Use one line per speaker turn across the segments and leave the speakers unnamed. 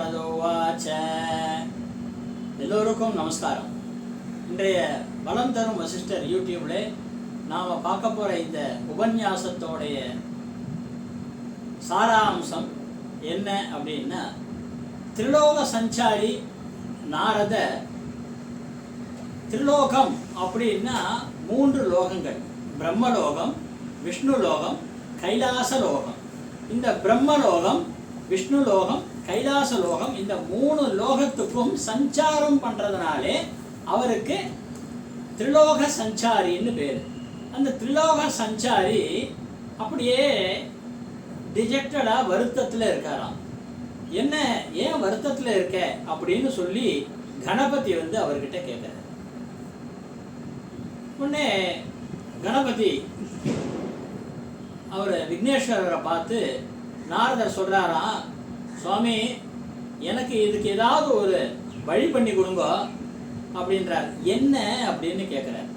நாரதோவாச்ச எல்லோருக்கும் நமஸ்காரம். இன்றைய வளம் தரும் வசிஷ்டர் யூடியூப்ல நாம் பார்க்க போகிற இந்த உபன்யாசத்தோடைய சாராம்சம் என்ன அப்படின்னா திரிலோக சஞ்சாரி நாரத திரிலோகம் அப்படின்னா மூன்று லோகங்கள். பிரம்மலோகம் விஷ்ணு லோகம் கைலாச லோகம் இந்த பிரம்மலோகம் விஷ்ணு லோகம் கைலாச லோகம் இந்த மூணு லோகத்துக்கும் சஞ்சாரம் பண்ணுறதுனாலே அவருக்கு திரிலோக சஞ்சாரின்னு பேர். அந்த திரிலோக சஞ்சாரி அப்படியே டிஜெக்டடா வருத்தத்தில் இருக்காராம். என்ன ஏன் வருத்தத்தில் இருக்க அப்படின்னு சொல்லி கணபதி வந்து அவர்கிட்ட கேட்குறாரு உடனே கணபதி அவர் விக்னேஸ்வரரை பார்த்து நாரதர் சொல்றாராம் சுவாமி எனக்கு இதுக்கு ஏதாவது ஒரு வழி பண்ணி கொடுங்க அப்படின்றார். என்ன? அப்படின்னு கேட்குறார்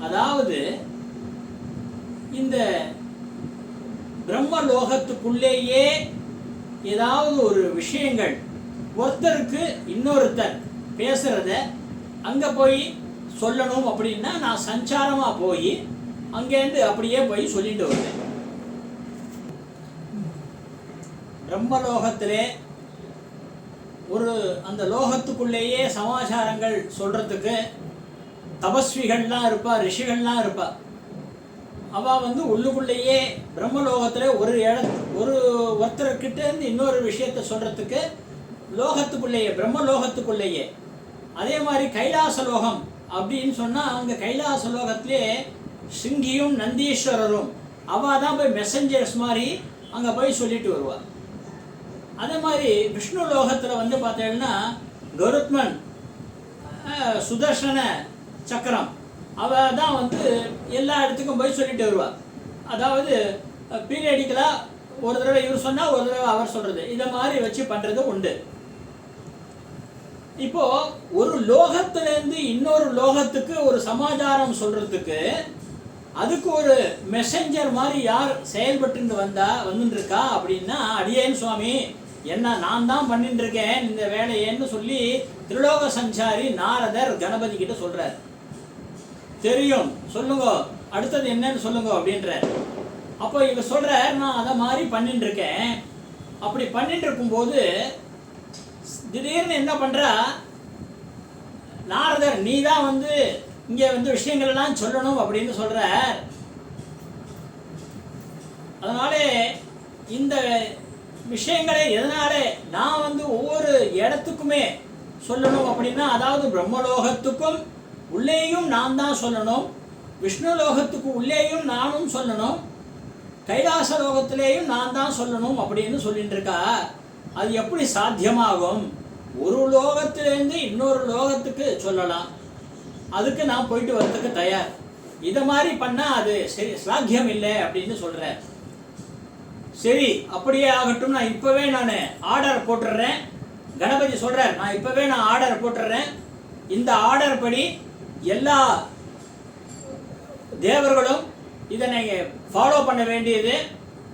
அதாவது இந்த பிரம்மலோகத்துக்குள்ளேயே ஏதாவது ஒரு விஷயங்கள் ஒருத்தருக்கு இன்னொருத்தர் பேசுறத அங்கே போய் சொல்லணும் அப்படின்னா நான் சஞ்சாரமாக போய் அங்கேருந்து அப்படியே போய் சொல்லிட்டு வருவேன். பிரம்மலோகத்திலே ஒரு அந்த லோகத்துக்குள்ளேயே சமாச்சாரங்கள் சொல்கிறதுக்கு தபஸ்விகள்லாம் இருப்பா ரிஷிகள்லாம் இருப்பா. அவள் வந்து உள்ளுக்குள்ளேயே பிரம்மலோகத்தில் ஒரு இட ஒரு ஒருத்தர்கிட்ட இருந்து இன்னொரு விஷயத்த சொல்கிறதுக்கு லோகத்துக்குள்ளேயே பிரம்மலோகத்துக்குள்ளேயே. அதே மாதிரி கைலாச லோகம் அப்படின்னு சொன்னால் அங்கே கைலாச லோகத்திலே சிங்கியும் நந்தீஸ்வரரும் அவள் தான் போய் மெசஞ்சர்ஸ் மாதிரி அங்கே போய் சொல்லிட்டு வருவாள் அதே மாதிரி விஷ்ணு லோகத்தில் வந்து பார்த்தீங்கன்னா கருத்மன் சுதர்ஷன சுதர்சன சக்கரம் அவ தான் வந்து எல்லா இடத்துக்கும் போய் சொல்லிட்டு வருவாள் அதாவது பீரியடிக்கலாக ஒரு தடவை இவர் சொன்னால் ஒரு தடவை அவர் சொல்கிறது இதை மாதிரி வச்சு பண்ணுறது உண்டு. இப்போ ஒரு லோகத்திலேருந்து இன்னொரு லோகத்துக்கு ஒரு சமாச்சாரம் சொல்கிறதுக்கு அதுக்கு ஒரு மெசஞ்சர் மாதிரி யார் செயல்பட்டு வந்தா வந்துருக்கா இருக்கா அப்படின்னா அடியேன் சுவாமி. என்ன நான் தான் பண்ணிட்டு இருக்கேன் இந்த வேலையன்னு சொல்லி திருலோக சஞ்சாரி நாரதர் கணபதி கிட்ட சொல்றார். தெரியும். சொல்லுங்க. அடுத்தது என்னன்னு சொல்லுங்க அப்படின்ற அப்போ இவர் சொல்ற நான் அதை மாதிரி பண்ணிட்டு இருக்கேன் அப்படி பண்ணிட்டு இருக்கும்போது திடீர்னு என்ன பண்றா? நாரதர் நீ தான் வந்து இங்கே வந்து விஷயங்கள் எல்லாம் சொல்லணும் அப்படின்னு சொல்ற அதனாலே இந்த விஷயங்களை எதனாலே நான் வந்து ஒவ்வொரு இடத்துக்குமே சொல்லணும் அப்படின்னா அதாவது பிரம்மலோகத்துக்கும் உள்ளேயும் நான் தான் சொல்லணும். விஷ்ணு லோகத்துக்கு உள்ளேயும் நானும் சொல்லணும். கைலாச லோகத்திலேயும் நான் தான் சொல்லணும் அப்படின்னு சொல்லிட்டு இருக்கா அது எப்படி சாத்தியமாகும்? ஒரு லோகத்திலேருந்து இன்னொரு லோகத்துக்கு சொல்லலாம். அதுக்கு நான் போயிட்டு வரதுக்கு தயார். இதை மாதிரி பண்ணால் அது சரி சாத்தியம் இல்லை அப்படின்னு சொல்கிறேன் சரி அப்படியே ஆகட்டும். நான் இப்போவே நான் ஆர்டர் போட்டுடுறேன். கணபதி சொல்கிறார் நான் இப்போவே நான் ஆர்டர் போட்டுடுறேன். இந்த ஆர்டர் படி எல்லா தேவர்களும் இதை நீங்கள் ஃபாலோ பண்ண வேண்டியது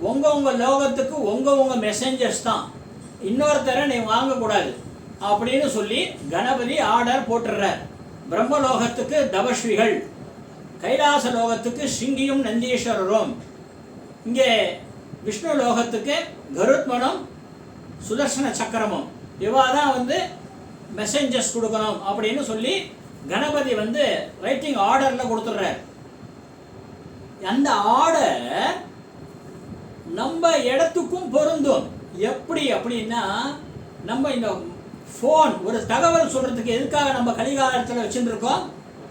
உங்கள் உங்கள் லோகத்துக்கு உங்கள் உங்கள் மெசஞ்சர்ஸ் தான். இன்னொருத்தரை நீ வாங்கக்கூடாது அப்படின்னு சொல்லி கணபதி ஆர்டர் போட்டுடுறார். பிரம்மலோகத்துக்கு தபஸ்விகள் கைலாச லோகத்துக்கு சிங்கியும் நந்தீஸ்வரரும். இங்கே விஷ்ணு லோகத்துக்கு கருத்மனும் சுதர்சன சக்கரமும். இவா தான் வந்து மெசஞ்சர்ஸ் கொடுக்கணும் அப்படின்னு சொல்லி கணபதி வந்து ரைட்டிங் ஆர்டரில் கொடுத்துட்றார். அந்த ஆர்டர் நம்ம இடத்துக்கும் பொருந்தும். எப்படி அப்படின்னா நம்ம இந்த ஃபோன் ஒரு தகவல் சொல்கிறதுக்கு எதுக்காக நம்ம கலிகாலத்தில் வச்சுருந்துருக்கோம்?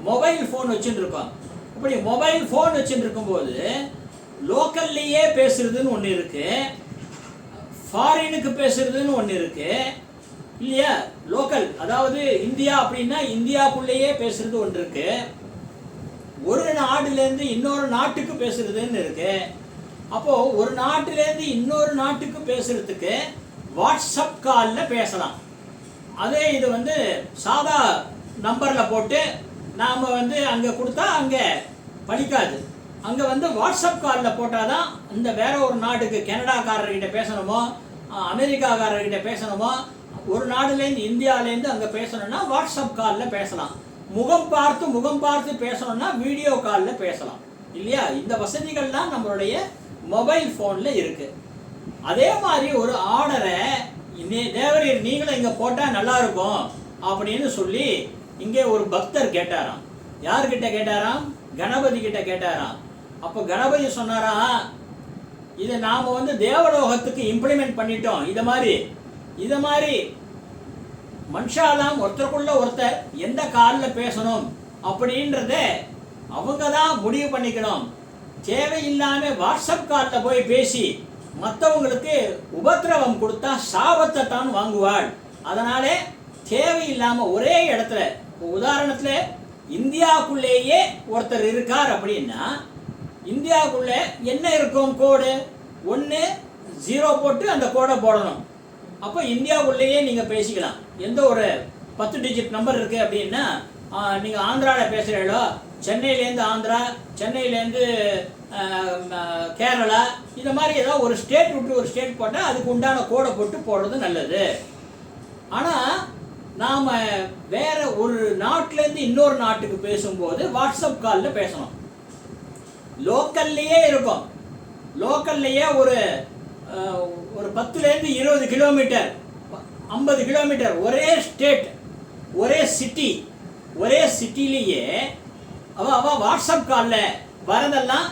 மொபைல் ஃபோன் வச்சுருக்கோம் இப்படி மொபைல் ஃபோன் வச்சுட்டு போது லோக்கல்லையே பேசுறதுன்னு ஒன்று இருக்கு. ஃபாரினுக்கு பேசுறதுன்னு ஒன்று இருக்கு. இல்லையா? லோக்கல் அதாவது இந்தியா அப்படின்னா இந்தியாக்குள்ளேயே பேசுறது ஒன்று இருக்கு. ஒரு நாடுலேருந்து இன்னொரு நாட்டுக்கு பேசுறதுன்னு இருக்கு. அப்போ ஒரு நாட்டிலேருந்து இன்னொரு நாட்டுக்கு பேசுறதுக்கு வாட்ஸ்அப் காலில் பேசலாம். அதே இது வந்து சாதா நம்பரில் போட்டு நாம் வந்து அங்கே கொடுத்தா அங்கே படிக்காது. அங்கே வந்து வாட்ஸ்அப் காலில் போட்டால் தான் இந்த வேற ஒரு நாட்டுக்கு கனடாக்காரர்கிட்ட பேசணுமோ அமெரிக்காக்காரர்கிட்ட பேசணுமோ ஒரு நாடுலேருந்து இந்தியாவிலேருந்து அங்கே பேசணும்னா வாட்ஸ்அப் காலில் பேசலாம். முகம் பார்த்து முகம் பார்த்து பேசணும்னா வீடியோ காலில் பேசலாம். இல்லையா? இந்த வசதிகள்லாம் நம்மளுடைய மொபைல் ஃபோனில் இருக்குது அதே மாதிரி ஒரு ஆர்டரை தேவரீர் நீங்களும் இங்கே போட்டால் நல்லா இருக்கும் அப்படின்னு சொல்லி இங்கே ஒரு பக்தர் கேட்டாராம். யார்கிட்ட கேட்டாராம்? கணபதி கிட்ட கேட்டாராம். அப்போ கணபதி சொன்னாரா? இதை நாம் வந்து தேவலோகத்துக்கு இம்ப்ளிமெண்ட் பண்ணிட்டோம். இதை மாதிரி இதை மாதிரி மனுஷாலாம் ஒருத்தருக்குள்ள ஒருத்தர் எந்த காலில் பேசணும் அப்படின்றத அவங்க தான் முடிவு பண்ணிக்கணும். தேவையில்லாமல் வாட்ஸ்அப் காலில் போய் பேசி மற்றவங்களுக்கு உபத்திரவம் கொடுத்தா சாபத்தை தான் வாங்குவாள். அதனாலே தேவையில்லாமல் ஒரே இடத்துல இப்போ இந்தியாவுக்குள்ளேயே ஒருத்தர் இருக்கார் அப்படின்னா இந்தியாவுக்குள்ள என்ன இருக்கும் கோடு? ஒன்று ஜீரோ போட்டு அந்த கோடை போடணும். அப்போ இந்தியாவுக்குள்ளேயே நீங்கள் பேசிக்கலாம். எந்த ஒரு பத்து டிஜிட் நம்பர் இருக்குது அப்படின்னா நீங்கள் ஆந்திராவில் பேசுகிறீங்களோ சென்னையிலேருந்து ஆந்திரா சென்னையிலேருந்து கேரளா இந்த மாதிரி ஏதாவது ஒரு ஸ்டேட் விட்டு ஒரு ஸ்டேட் போட்டால் அதுக்கு உண்டான கோடை போட்டு போடுறது நல்லது. ஆனால் நாம் வேற ஒரு நாட்டிலேருந்து இன்னொரு நாட்டுக்கு பேசும்போது வாட்ஸ்அப் காலில் பேசணும். லோக்கல்லையே இருக்கும் லோக்கல்லையே ஒரு ஒரு பத்துலேருந்து இருபது கிலோமீட்டர் ஐம்பது கிலோமீட்டர் ஒரே ஸ்டேட் ஒரே சிட்டி ஒரே சிட்டிலேயே அவ அவ வாட்ஸ்அப் காலில் வரதெல்லாம்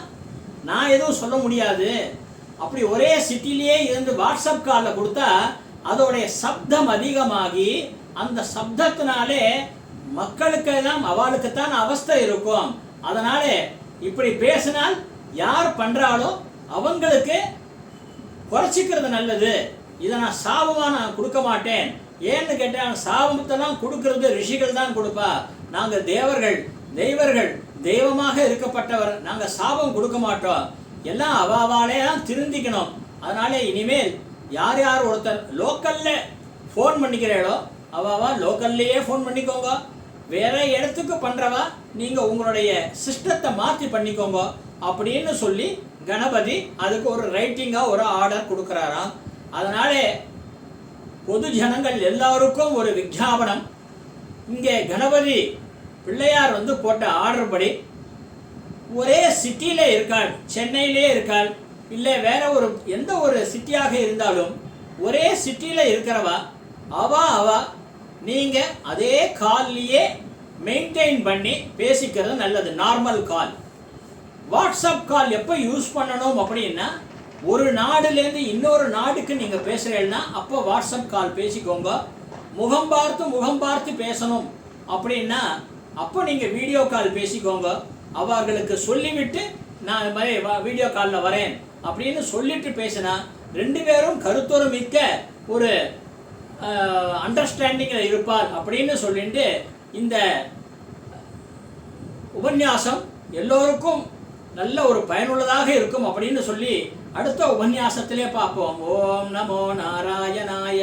நான் எதுவும் சொல்ல முடியாது. அப்படி ஒரே சிட்டிலேயே இருந்து வாட்ஸ்அப் காலில் கொடுத்தா அதோடைய சப்தம் அதிகமாகி அந்த சப்தத்தினாலே மக்களுக்கு எல்லாம் அவளுக்கு தான் அவஸ்தை இருக்கும். அதனாலே இப்படி பேசினால் யார் பண்ணுறாலோ அவங்களுக்கு குறைச்சிக்கிறது நல்லது. இதை நான் சாபமாக நான் கொடுக்க மாட்டேன். ஏன்னு கேட்டால் சாபத்தெல்லாம் கொடுக்கறது ரிஷிகள் தான் கொடுப்பா. நாங்கள் தேவர்கள் தெய்வர்கள் தெய்வமாக இருக்கப்பட்டவர். நாங்கள் சாபம் கொடுக்க மாட்டோம். எல்லாம் அவாவாலே தான் திருந்திக்கணும். அதனால இனிமேல் யார் யார் ஒருத்தர் லோக்கல்ல ஃபோன் பண்ணிக்கிறீங்களோ அவாவா லோக்கல்லையே ஃபோன் பண்ணிக்கோங்க. வேற இடத்துக்கு பண்றவா நீங்க உங்களுடைய சிஸ்டத்தை மாத்தி பண்ணிக்கோங்க அப்படின்னு சொல்லி கணபதி அதுக்கு ஒரு ரைட்டிங்கா ஒரு ஆர்டர் கொடுக்குறாராம். அதனாலே பொது ஜனங்கள் எல்லாருக்கும் ஒரு விஞ்ஞாபனம். இங்கே கணபதி பிள்ளையார் வந்து போட்ட ஆர்டர் படி ஒரே சிட்டியில இருக்காள் சென்னையிலே இருக்காள் இல்லை வேற ஒரு எந்த ஒரு சிட்டியாக இருந்தாலும் ஒரே சிட்டியில இருக்கிறவா அவா அவா நீங்க அதே கால்லையே மெயின்டைன் பண்ணி பேசிக்கிறது நல்லது. நார்மல் கால் வாட்ஸ்அப் கால் எப்போ யூஸ் பண்ணணும் அப்படின்னா ஒரு நாடுலேருந்து இன்னொரு நாடுக்கு நீங்கள் பேசுகிறீங்கன்னா அப்போ வாட்ஸ்அப் கால் பேசிக்கோங்க. முகம் பார்த்து முகம் பார்த்து பேசணும் அப்படின்னா அப்போ நீங்கள் வீடியோ கால் பேசிக்கோங்க. அவர்களுக்கு சொல்லிவிட்டு நான் இது மாதிரி வா- வீடியோ காலில் வரேன். அப்படின்னு சொல்லிட்டு பேசினா ரெண்டு பேரும் கருத்துரு மிக்க ஒரு அண்டர்ஸ்டாண்டிங்கில் இருப்பார் அப்படின்னு சொல்லிட்டு இந்த உபன்யாசம் எல்லோருக்கும் நல்ல ஒரு பயனுள்ளதாக இருக்கும் அப்படின்னு சொல்லி அடுத்த உபன்யாசத்திலே பார்ப்போம். ஓம் நமோ நாராயணாய.